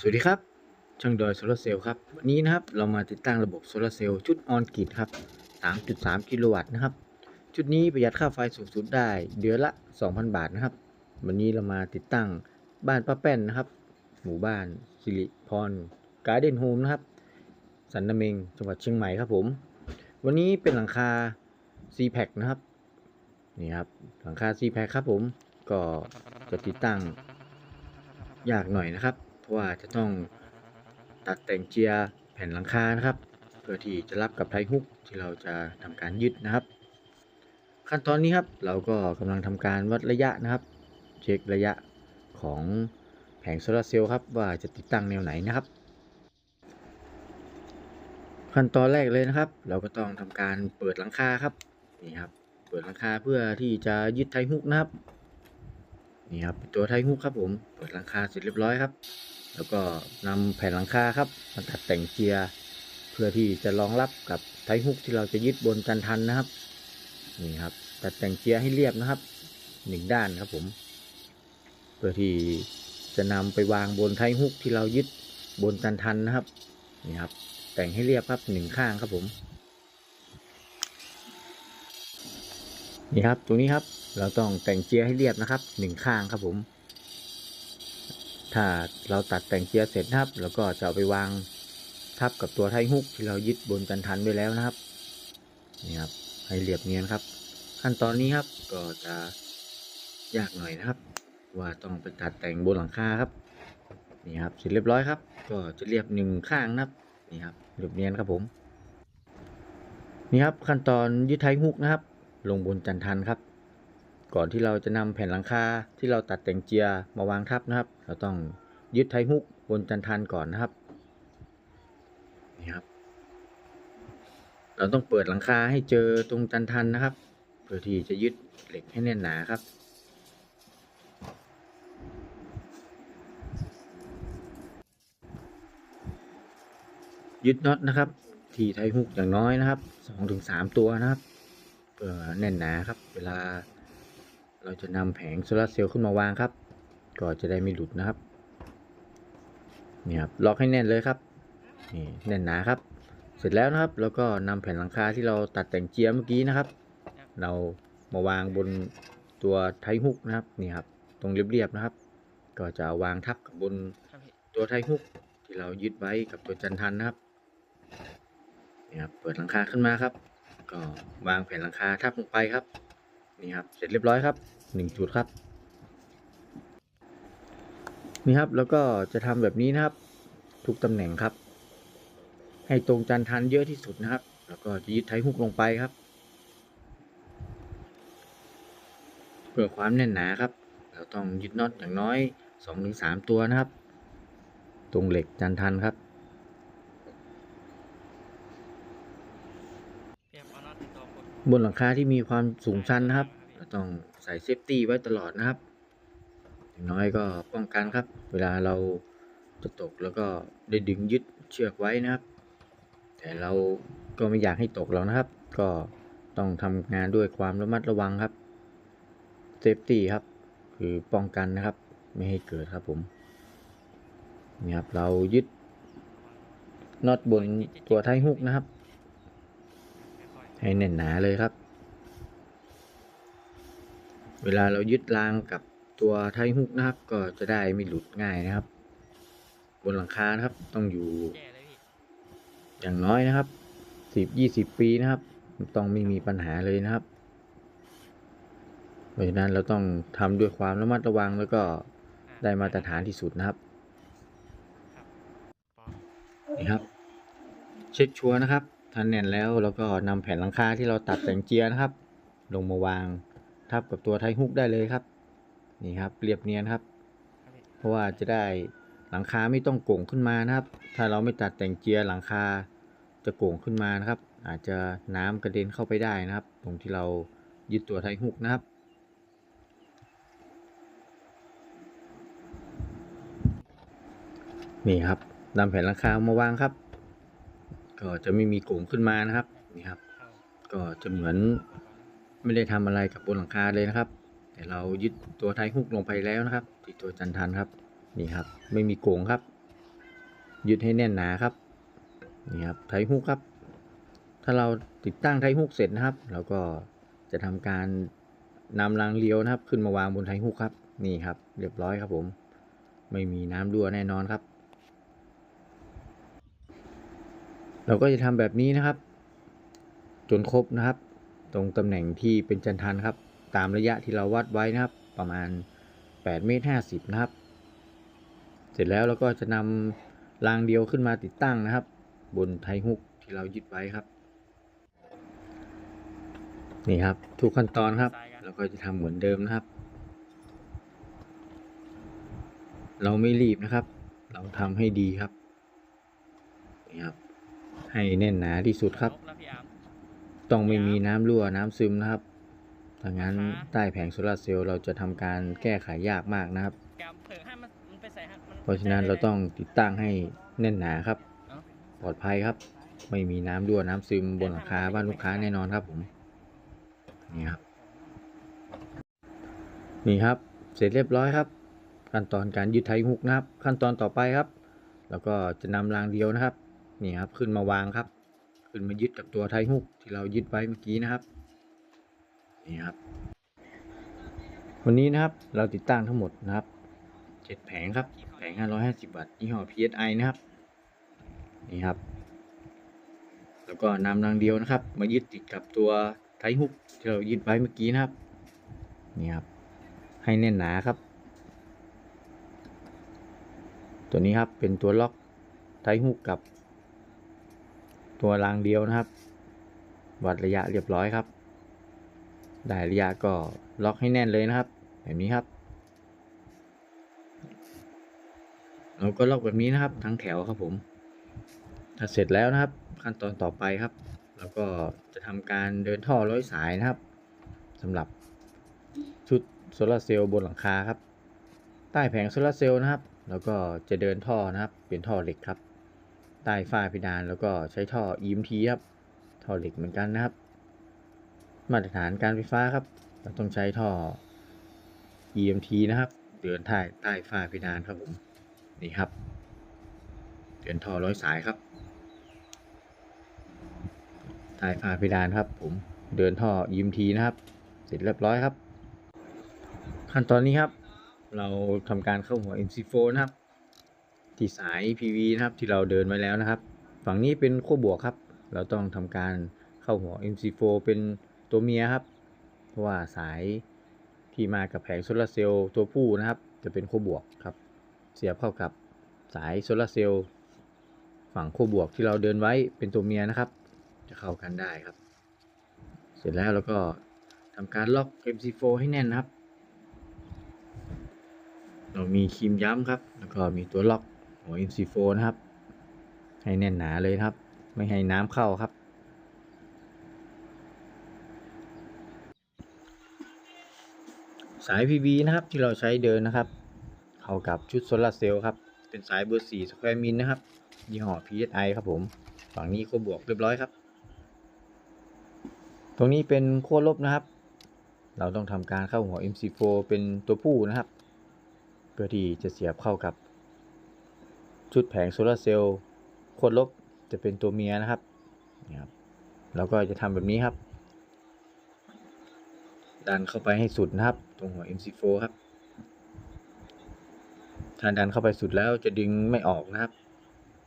สวัสดีครับ ช่างดอยโซลาร์เซลล์ครับ วันนี้นะครับเรามาติดตั้งระบบโซลาร์เซลล์ชุดออนกริดครับ 3.3 กิโลวัตต์นะครับ ชุดนี้ประหยัดค่าไฟสูงสุดได้เดือนละ 2,000 บาทนะครับ วันนี้เรามาติดตั้งบ้านป้าแป้นนะครับ หมู่บ้านสิริพรการ์เด้นโฮมนะครับ สันนเมงจังหวัดเชียงใหม่ครับผม วันนี้เป็นหลังคา c p a c นะครับ นี่ครับหลังคา c p a c ครับผม ก็จะติดตั้งยากหน่อยนะครับ ราะว่าจะต้องตัดแต่งเจียร์แผ่นหลังคานะครับ เพื่อที่จะรับกับไทฮุกที่เราจะทำการยึดนะครับ ขั้นตอนนี้ครับเราก็กำลังทำการวัดระยะนะครับ เช็คระยะของแผงโซลาร์เซลล์ครับว่าจะติดตั้งแนวไหนนะครับ ขั้นตอนแรกเลยนะครับ เราก็ต้องทำการเปิดหลังคาครับนี่ครับเปิดหลังคาเพื่อที่จะยึดไทฮุกนะครับ นี่ครับตัวไทฮุกครับผมเปิดหลังคาเสร็จเรียบร้อยครับ แล้วก็นำแผ่นหลังคาครับมาตัดแต่งเจียร์เพื่อที่จะรองรับกับไทฮุกที่เราจะยึดบนจันทันนะครับนี่ครับ ตัดแต่งเจียร์ให้เรียบนะครับหนึ่งด้านครับผม เพื่อที่จะนำไปวางบนไทฮุกที่เรายึดบนจันทันนะครับนี่ครับแต่งให้เรียบครับหนึ่งข้างครับผม นี่ครับ ตรงนี้ครับ เราต้องแต่งเจียให้เรียบนะครับหนึ่งข้างครับผม ถ้าเราตัดแต่งเจียเสร็จนะครับเราก็จะเอาไปวางทับกับตัวไทฮุกที่เรายึดบนจันทันไว้แล้วนะครับ นี่ครับ ให้เรียบเนียนครับ ขั้นตอนนี้ครับก็จะยากหน่อยนะครับ ว่าต้องไปตัดแต่งบนหลังคาครับ นี่ครับเสร็จเรียบร้อยครับ ก็จะเรียบหนึ่งข้างนะครับ นี่ครับเรียบเนียนครับผม นี่ครับขั้นตอนยึดไทฮุกนะครับ ลงบนจันทันครับ ก่อนที่เราจะนำแผ่นหลังคาที่เราตัดแต่งเจียมาวางทับนะครับ เราต้องยึดไทฮุกบนจันทันก่อนนะครับนี่ครับ เราต้องเปิดหลังคาให้เจอตรงจันทันนะครับ เพื่อที่จะยึดเหล็กให้แน่นหนาครับยึดน็อตนะครับ ที่ไทฮุกอย่างน้อยนะครับสองถึงสามตัวนะครับ แน่นหนาครับ เวลาเราจะนำแผงโซลาร์เซลล์ขึ้นมาวางครับ ก็จะได้ไม่หลุดนะครับนี่ครับล็อกให้แน่นเลยครับนี่แน่นหนาครับ เสร็จแล้วนะครับ แล้วก็นำแผ่นหลังคาที่เราตัดแต่งเจียเมื่อกี้นะครับ เรามาวางบนตัวไทฮุกนะครับนี่ครับ ตรงเรียบๆนะครับ ก็จะาวางทับกับบนตัวไทฮุกที่เรายึดไว้กับตัวจันทันนะครับนี่ครับเปิดหลังคาขึ้นมาครับ ก็วางแผ่นหลังคาทับลงไปครับ นี่ครับ เสร็จเรียบร้อยครับหนึ่งจุดครับ นี่ครับแล้วก็จะทำแบบนี้นะครับ ทุกตำแหน่งครับ ให้ตรงจันทันเยอะที่สุดนะครับ แล้วก็จะยึดไทฮุกลงไปครับ เพื่อความแน่นหนาครับ เราต้องยึดน็อตอย่างน้อย2-3 ตัวนะครับ ตรงเหล็กจันทันครับ เพียงเอาน็อตติดตัวคน บนหลังคาที่มีความสูงชันนะครับต้องใส่เซฟตี้ไว้ตลอดนะครับอย่างน้อยก็ป้องกันครับ เวลาเราจะตกแล้วก็ได้ดึงยึดเชือกไว้นะครับ แต่เราก็ไม่อยากให้ตกหรอกนะครับ ก็ต้องทำงานด้วยความระมัดระวังครับเซฟตี้ครับ คือป้องกันนะครับ ไม่ให้เกิดครับผมนี่ครับเรายึดน็อตบนตัวไทฮุกนะครับ ให้แน่นหนาเลยครับ เวลาเรายึดรางกับตัวไทฮุกนะครับ ก็จะได้ไม่หลุดง่ายนะครับ บนหลังคานะครับต้องอยู่ๆแย่เลยพี่อย่างน้อยนะครับสิบยี่สิบปีนะครับ ต้องไม่มีปัญหาเลยนะครับเพราะฉะนั้นเราต้องทำด้วยความระมัดระวังแล้วก็อะได้มาตรฐานที่สุดนะครับปอนี่ครับ เช็คชัวร์นะครับ ทันแน่นแล้วแล้วก็นำแผ่นหลังคาที่เราตัดแต่งเจียร์นะครับ ลงมาวางทับกับตัวไทฮุกได้เลยครับ นี่ครับเรียบเนียนครับ เพราะว่าจะได้หลังคาไม่ต้องโก่งขึ้นมานะครับ ถ้าเราไม่ตัดแต่งเจียร์หลังคาจะโก่งขึ้นมานะครับ อาจจะน้ำกระเด็นเข้าไปได้นะครับ ตรงที่เรายึดตัวไทฮุกนะครับนี่ครับนำแผ่นหลังคามาวางครับ ก็จะไม่มีโก่งขึ้นมานะครับนี่ครับ ก็จะเหมือนไม่ได้ทำอะไรกับบนหลังคาเลยนะครับ แต่เรายึดตัวไทยฮุกลงไปแล้วนะครับที่ตัวจันทันครับนี่ครับ ไม่มีโกงครับ ยึดให้แน่นหนาครับนี่ครับไทฮุกครับ ถ้าเราติดตั้งไทฮุกเสร็จนะครับเราก็จะทำการนำรางเลี้ยวนะครับ ขึ้นมาวางบนไทฮุกครับ นี่ครับ เรียบร้อยครับผม ไม่มีน้ำรั่วแน่นอนครับ เราก็จะทำแบบนี้นะครับ จนครบนะครับ ตรงตำแหน่งที่เป็นจันทันครับ ตามระยะที่เราวัดไว้นะครับ ประมาณ8เมตร50นะครับ เสร็จแล้วเราก็จะนำรางเดียวขึ้นมาติดตั้งนะครับ บนไทฮุกที่เรายึดไว้ครับ นี่ครับ ทุกขั้นตอนครับ เราก็จะทำเหมือนเดิมนะครับ เราไม่รีบนะครับ เราทำให้ดีครับนี่ครับ ให้แน่นหนาที่สุดครับลแล้วพี่อาร์มต้องไม่มีน้ำรั่วน้ำซึมนะครับถ้างั้นนะคะใต้แผงโซลาร์เซลล์เราจะทำการแก้ไขยากมากนะครับแกมเผิงให้มันมันไปใส่ให้มันเพราะฉะนั้นเราต้องติดตั้งให้แน่นหนาครับเอ้าปลอดภัยครับ ไม่มีน้ำรั่วน้ำซึมบนหลังคาบ้านลูกค้าแน่นอนครับผมนี่ครับนี่ครับเสร็จเรียบร้อยครับ ขั้นตอนการยึดไทยฮุกนะครับ ขั้นตอนต่อไปครับ แล้วก็จะนำรางเดียวนะครับ นี่ครับขึ้นมาวางครับ ขึ้นมายึดกับตัวไทฮุกที่เรายึดไว้เมื่อกี้นะครับนี่ครับ วันนี้นะครับเราติดตั้งทั้งหมดนะครับเจ็ดแผงครับแผง 550 วัตต์ยี่ห้อ PSI นะครับนี่ครับ แล้วก็นำรางเดียวนะครับ มายึดติดกับตัวไทฮุกที่เรายึดไว้เมื่อกี้นะครับนี่ครับให้แน่นหนาครับ ตัวนี้ครับเป็นตัวล็อกไทฮุกกับ ตัวรางเดียวนะครับ วัดระยะเรียบร้อยครับ ได้ระยะก็ล็อกให้แน่นเลยนะครับ แบบนี้ครับ เราก็ล็อกแบบนี้นะครับ ทั้งแถวครับผมถ้าเสร็จแล้วนะครับ ขั้นตอนต่อไปครับเราก็จะทำการเดินท่อร้อยสายนะครับสำหรับชุดโซลาร์เซลล์บนหลังคาครับ ใต้แผงโซลาร์เซลล์นะครับ แล้วก็จะเดินท่อนะครับ เป็นท่อเหล็กครับ ใต้ฝ้าเพดานแล้วก็ใช้ท่อ EMT ครับ ท่อเหล็กเหมือนกันนะครับ มาตรฐานการไฟฟ้าครับ เราต้องใช้ท่อ EMT นะครับ เดินใต้ใต้ฝ้าเพดานครับผม นี่ครับ เดินท่อร้อยสายครับ ใต้ฝ้าเพดานครับผม เดินท่อ EMT นะครับ เสร็จเรียบร้อยครับ ขั้นตอนนี้ครับ เราทำการเข้าหัว MC4 นะครับ ที่สาย PV นะครับที่เราเดินไว้แล้วนะครับ ฝั่งนี้เป็นขั้วบวกครับ เราต้องทำการเข้าหัว MC4 เป็นตัวเมียครับ เพราะว่าสายที่มากับแผงโซลาร์เซลล์ตัวผู้นะครับ จะเป็นขั้วบวกครับ เสียบเข้ากับสายโซลาร์เซลล์ฝั่งขั้วบวกที่เราเดินไว้เป็นตัวเมียนะครับ จะเข้ากันได้ครับ เสร็จแล้วเราก็ทำการล็อก MC4 ให้แน่นนะครับ เรามีครีมย้ำครับ แล้วก็มีตัวล็อก หัว MC4 นะครับ ให้แน่นหนาเลยครับ ไม่ให้น้ำเข้าครับ สาย PV นะครับที่เราใช้เดินนะครับ เข้ากับชุดโซลาร์เซลล์ครับ เป็นสายเบอร์4สแควร์มิลนะครับยี่ห้อ PSI ครับผม ฝั่งนี้ขั้วบวกเรียบร้อยครับ ตรงนี้เป็นขั้วลบนะครับ เราต้องทำการเข้าหัว MC4 เป็นตัวผู้นะครับ เพื่อที่จะเสียบเข้ากับ ชุดแผงโซลาร์เซลล์ขั้วลบจะเป็นตัวเมียนะครับนี่ครับเราก็จะทำแบบนี้ครับ ดันเข้าไปให้สุดนะครับ ตรงหัว MC4 ครับ ถ้าดันเข้าไปสุดแล้วจะดึงไม่ออกนะครับ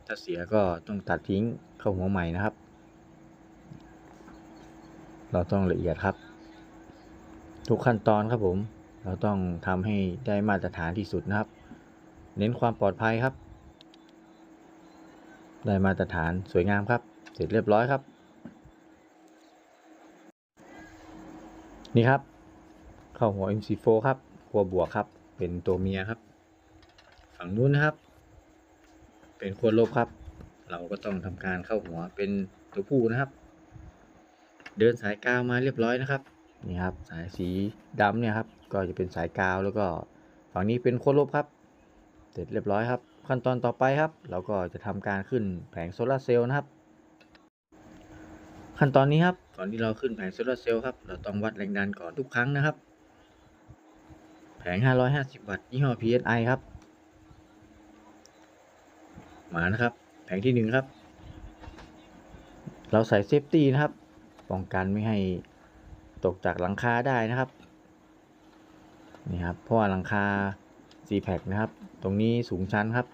ถ้าเสียก็ต้องตัดทิ้งเข้าหัวใหม่นะครับ เราต้องละเอียดครับ ทุกขั้นตอนครับผม เราต้องทำให้ได้มาตรฐานที่สุดนะครับ เน้นความปลอดภัยครับ ได้มาตรฐานสวยงามครับ เสร็จเรียบร้อยครับ นี่ครับ เข้าหัว MC4 ครับหัวบวกครับ เป็นตัวเมียครับ ฝั่งนู้นนะครับ เป็นขั้วลบครับ เราก็ต้องทำการเข้าหัวเป็นตัวผู้นะครับ เดินสายกาวมาเรียบร้อยนะครับ นี่ครับ สายสีดำเนี่ยครับ ก็จะเป็นสายกาวแล้วก็ฝั่งนี้เป็นขั้วลบครับ เสร็จเรียบร้อยครับ ขั้นตอนต่อไปครับ เราก็จะทำการขึ้นแผงโซลาร์เซลล์นะครับ ขั้นตอนนี้ครับก่อนที่เราขึ้นแผงโซลาร์เซลล์ครับ เราต้องวัดแรงดันก่อนทุกครั้งนะครับ แผง 550 วัตต์ยี่ห้อ PSI ครับ มานะครับ แผงที่หนึ่งครับ เราใส่เซฟตี้นะครับ ป้องกันไม่ให้ตกจากหลังคาได้นะครับ นี่ครับ เพราะว่าหลังคา c p a c นะครับ ตรงนี้สูงชั้นครับ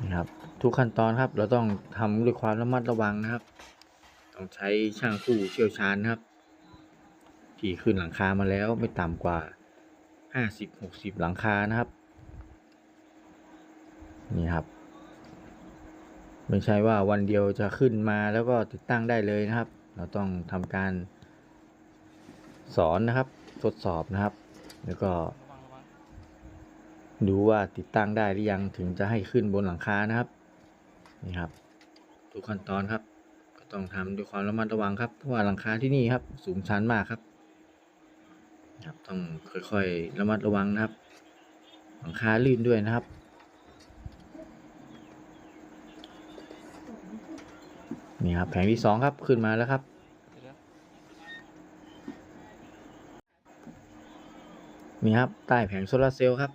นี่ครับทุกขั้นตอนครับ เราต้องทำด้วยความระมัดระวังนะครับ ต้องใช้ช่างผู้เชี่ยวชาญนะครับ ที่ขึ้นหลังคามาแล้วไม่ต่ำกว่า50-60หกสิบหลังคานะครับ นี่ครับ ไม่ใช่ว่าวันเดียวจะขึ้นมาแล้วก็ติดตั้งได้เลยนะครับ เราต้องทำการสอนนะครับ ทดสอบนะครับ แล้วก็ ดูว่าติดตั้งได้หรือยังถึงจะให้ขึ้นบนหลังคานะครับนี่ครับ ทุกขั้นตอนครับ ก็ต้องทำด้วยความระมัดระวังครับเพราะว่าหลังคาที่นี่ครับ สูงชันมากครับครับต้องค่อยๆระมัดระวังนะครับ หลังคาลื่นด้วยนะครับนี่ครับแผงที่สองครับขึ้นมาแล้วครับนี่ครับใต้แผงโซลาร์เซลล์ครับ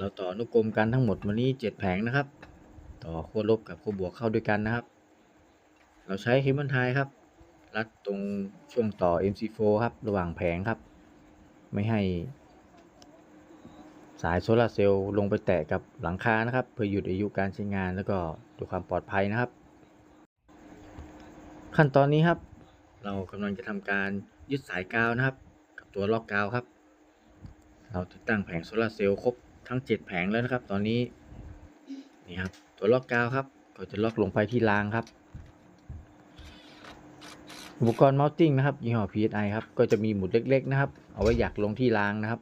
เราต่ออนุกรมกันทั้งหมดวันนี้เจ็ดแผงนะครับ ต่อขั้วลบกับขั้วบวกเข้าด้วยกันนะครับ เราใช้เคเบิลไทยครับ รัดตรงช่วงต่อ MC4 ครับ ระหว่างแผงครับ ไม่ให้ สายโซลาร์เซลล์ลงไปแตะกับหลังคานะครับ เพื่อหยุดอายุการใช้งานแล้วก็ด้วยความปลอดภัยนะครับ ขั้นตอนนี้ครับ เรากำลังจะทำการยึดสายกาวนะครับ กับตัวล็อกกาวครับ เราติดตั้งแผงโซลาร์เซลล์ครบ ทั้ง 7 แผงแล้วนะครับ ตอนนี้นี่ครับตัวล็อกกาวครับ ก็จะล็อกลงไปที่รางครับ อุปกรณ์ mounting นะครับยี่ห้อ PSI ครับก็จะมีหมุดเล็ก ๆ นะครับ เอาไว้อยากลงที่รางนะครับ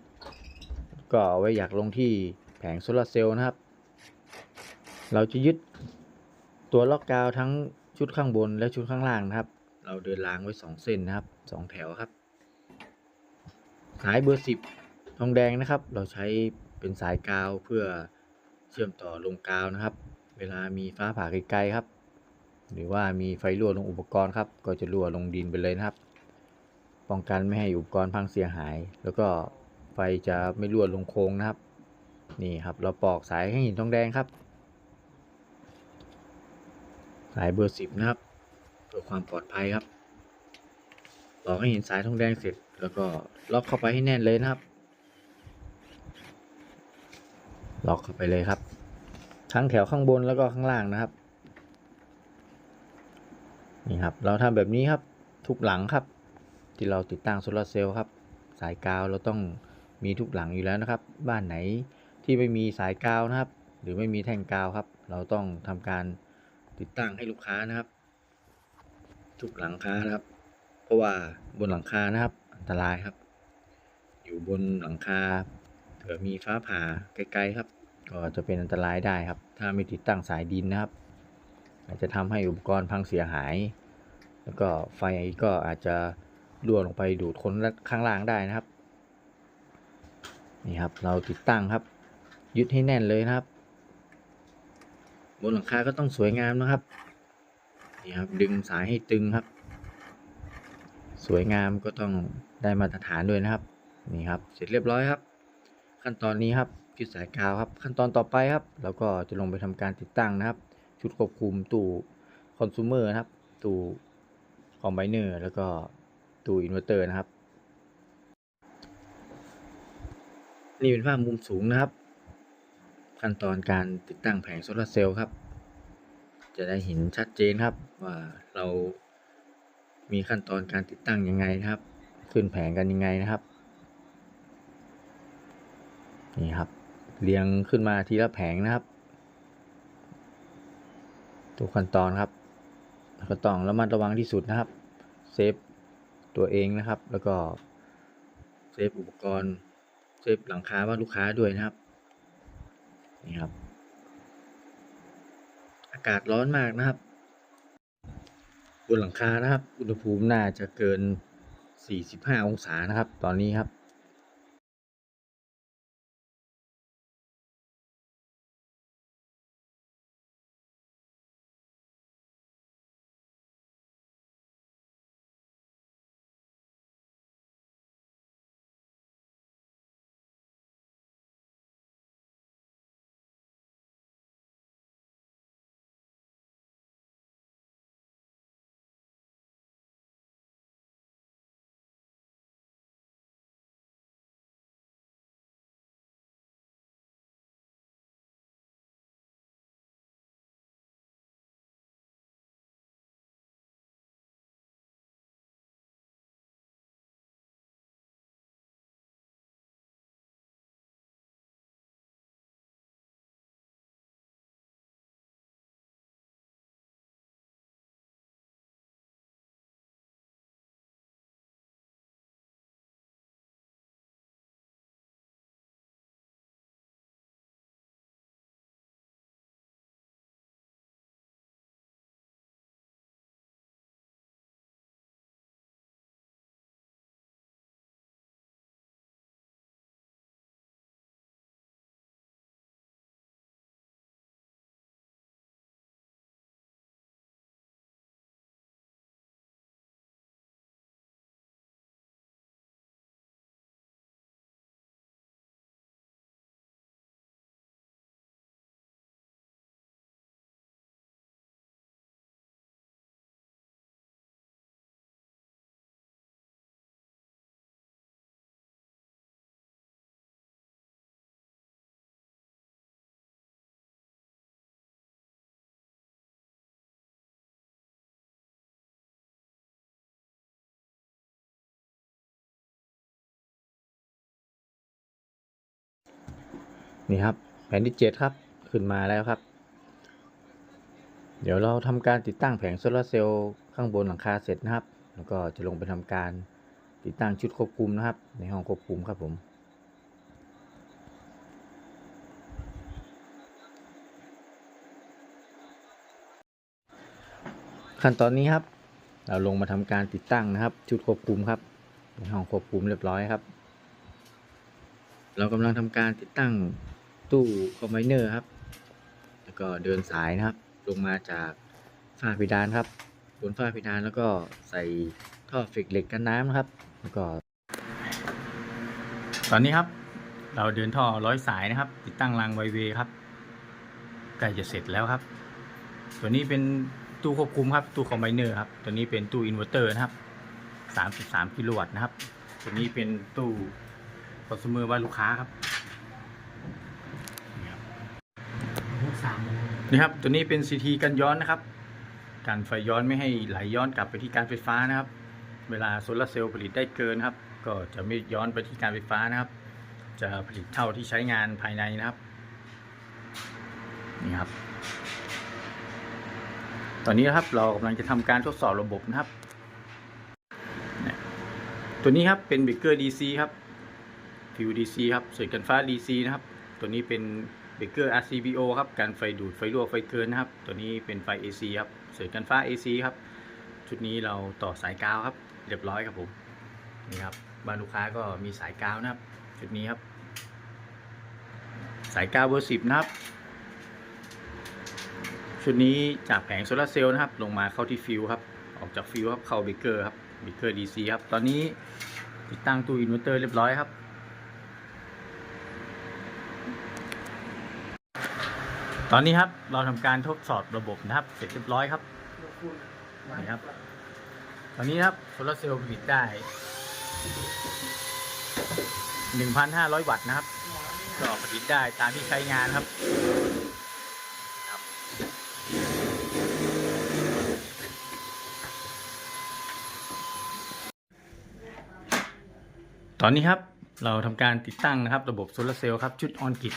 ก็เอาไว้อยากลงที่แผงโซลาร์เซลล์นะครับ เราจะยึดตัวล็อกกาวทั้งชุดข้างบนและชุดข้างล่างนะครับ เราเดินรางไว้ 2 เส้นนะครับ 2 แถวครับสายเบอร์ 10 ทองแดงนะครับ เราใช้ เป็นสายกาวเพื่อเชื่อมต่อลงกาวนะครับ เวลามีฟ้าผ่าไกลๆครับ หรือว่ามีไฟรั่วลงอุปกรณ์ครับ ก็จะรั่วลงดินไปเลยนะครับ ป้องกันไม่ให้อุปกรณ์พังเสียหาย แล้วก็ไฟจะไม่รั่วลงโค้งนะครับ นี่ครับเราปอกสายให้หินทองแดงครับ สายเบอร์สิบนะครับเพื่อความปลอดภัยครับปอกให้หินสายทองแดงเสร็จ แล้วก็ล็อกเข้าไปให้แน่นเลยนะครับ ล็อกเข้าไปเลยครับ ทั้งแถวข้างบนแล้วก็ข้างล่างนะครับ นี่ครับ เราทำแบบนี้ครับ ทุกหลังครับ ที่เราติดตั้งโซลาร์เซลล์ครับ สายกาวเราต้องมีทุกหลังอยู่แล้วนะครับ บ้านไหนที่ไม่มีสายกาวนะครับ หรือไม่มีแท่งกาวครับ เราต้องทำการติดตั้งให้ลูกค้านะครับ ทุกหลังคานะครับ เพราะว่าบนหลังคานะครับ อันตรายครับ อยู่บนหลังคา ผื่อมีฟ้าผ่าไกลๆครับ ก็จะเป็นอันตรายได้ครับ ถ้าไม่ติดตั้งสายดินนะครับ อาจจะทำให้อุปกรณ์พังเสียหาย แล้วก็ไฟก็อาจจะรั่วลงไปดูดคนข้างล่างได้นะครับนี่ครับเราติดตั้งครับ ยึดให้แน่นเลยนะครับ บนหลังคาก็ต้องสวยงามนะครับนี่ครับดึงสายให้ตึงครับ สวยงามก็ต้องได้มาตรฐานด้วยนะครับ นี่ครับ เสร็จเรียบร้อยครับ ขั้นตอนนี้ครับยึดสายกาวครับ ขั้นตอนต่อไปครับเราก็จะลงไปทำการติดตั้งนะครับ ชุดควบคุมตู้คอน sumer นะครับ ตู้คอมไบเนอร์แล้วก็ตู้อินเวอร์เตอร์นะครับ นี่เป็นภาพมุมสูงนะครับ ขั้นตอนการติดตั้งแผงโซลาร์เซลล์ครับ จะได้เห็นชัดเจนครับว่าเรามีขั้นตอนการติดตั้งยังไงนะครับ ขึ้นแผงกันยังไงนะครับ นี่ครับ เรียงขึ้นมาทีละแผงนะครับ ทุกขั้นตอนครับก็ต้องระมัดระวังที่สุดนะครับ เซฟตัวเองนะครับ แล้วก็เซฟอุปกรณ์ เซฟหลังคาว่านลูกค้าด้วยนะครับ นี่ครับ อากาศร้อนมากนะครับ บนหลังคานะครับ อุณหภูมิน่าจะเกิน 45 องศานะครับ ตอนนี้ครับ นี่ครับแผ่นที่เจ็ดครับ ขึ้นมาแล้วครับ เดี๋ยวเราทำการติดตั้งแผงโซลาเซลล์ข้างบนหลังคาเสร็จนะครับ แล้วก็จะลงไปทำการติดตั้งชุดควบคุมนะครับ ในห้องควบคุมครับผมขั้นตอนนี้ครับ เราลงมาทำการติดตั้งนะครับ ชุดควบคุมครับในห้องควบคุมเรียบร้อยครับ เรากำลังทำการติดตั้ง ตู้คอมไบเนอร์ครับ แล้วก็เดินสายนะครับ ลงมาจากฝ้าเพดานครับบนฝ้าเพดานแล้วก็ใส่ท่อเฟกเหล็กกันน้ำนะครับ แล้วก็ ตอนนี้ครับ เราเดินท่อร้อยสายนะครับ ติดตั้งรางไวเวครับใกล้จะเสร็จแล้วครับ ตัวนี้เป็นตู้ควบคุมครับ ตู้คอมไบเนอร์ครับ ตัวนี้เป็นตู้อินเวอร์เตอร์นะครับ33กิโลวัตต์นะครับ ตัวนี้เป็นตู้คอน sumer บ้านลูกค้าครับ นี่ครับ ตัวนี้เป็น CT กันย้อนนะครับ การไฟย้อนไม่ให้ไหลย้อนกลับไปที่การไฟฟ้านะครับ เวลาโซลาร์เซลล์ผลิตได้เกินครับ ก็จะไม่ย้อนไปที่การไฟฟ้านะครับ จะผลิตเท่าที่ใช้งานภายในนะครับ นี่ครับ ตอนนี้นะครับเรากำลังจะทำการทดสอบระบบนะครับ ตัวนี้ครับเป็นเบรกเกอร์ DC ครับฟิว DC ครับเสยกันฟ้า DC นะครับ ตัวนี้เป็น เบรกเกอร์ RCBO ครับการไฟดูดไฟรั่วไฟเกินนะครับ ตัวนี้เป็นไฟ AC ครับเสยกันฟ้า AC ครับ ชุดนี้เราต่อสายกาวครับ เรียบร้อยครับผมนี่ครับบ้านลูกค้าก็มีสายกาวนะครับ ชุดนี้ครับ สายกาวเบอร์สิบนะครับ ชุดนี้จากแผงโซลาร์เซลล์นะครับ ลงมาเข้าที่ฟิวครับ ออกจากฟิวครับเข้าเบรกเกอร์ครับเบรกเกอร์ DC ครับ ตอนนี้ติดตั้งตู้อินเวอร์เตอร์เรียบร้อยครับ ตอนนี้ครับเราทำการทดสอบระบบนะครับ เสร็จเรียบร้อยครับนี่ครับ ตอนนี้ครับโซลาร์เซลล์ผลิตได้1,500วัตต์นะครับก็ผลิตได้ตามที่ใช้งานครับตอนนี้ครับเราทำการติดตั้งนะครับ ระบบโซลาร์เซลล์ครับ ชุดออนกิต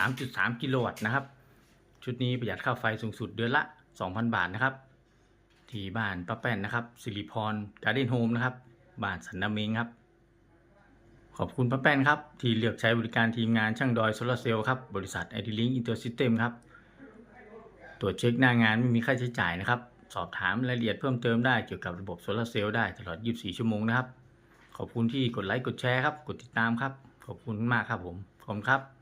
3.3 กิโลวัตต์นะครับ ชุดนี้ประหยัดค่าไฟสูงสุดเดือนละ 2,000 บาทนะครับ ที่บ้านป้าแป้นนะครับสิริพรการ์เด้นโฮมนะครับ บ้านสันนาเมงครับ ขอบคุณป้าแป้นครับ ที่เลือกใช้บริการทีมงานช่างดอยโซลาร์เซลล์ครับ บริษัทไอดีลิงอินเตอร์ซิสเต็มครับ ตรวจเช็คหน้างานไม่มีค่าใช้จ่ายนะครับ สอบถามรายละเอียดเพิ่มเติมได้เกี่ยวกับระบบโซลาร์เซลล์ได้ตลอด 24 ชั่วโมงนะครับ ขอบคุณที่กดไลค์กดแชร์ครับ กดติดตามครับ ขอบคุณมากครับผม ขอบคุณครับ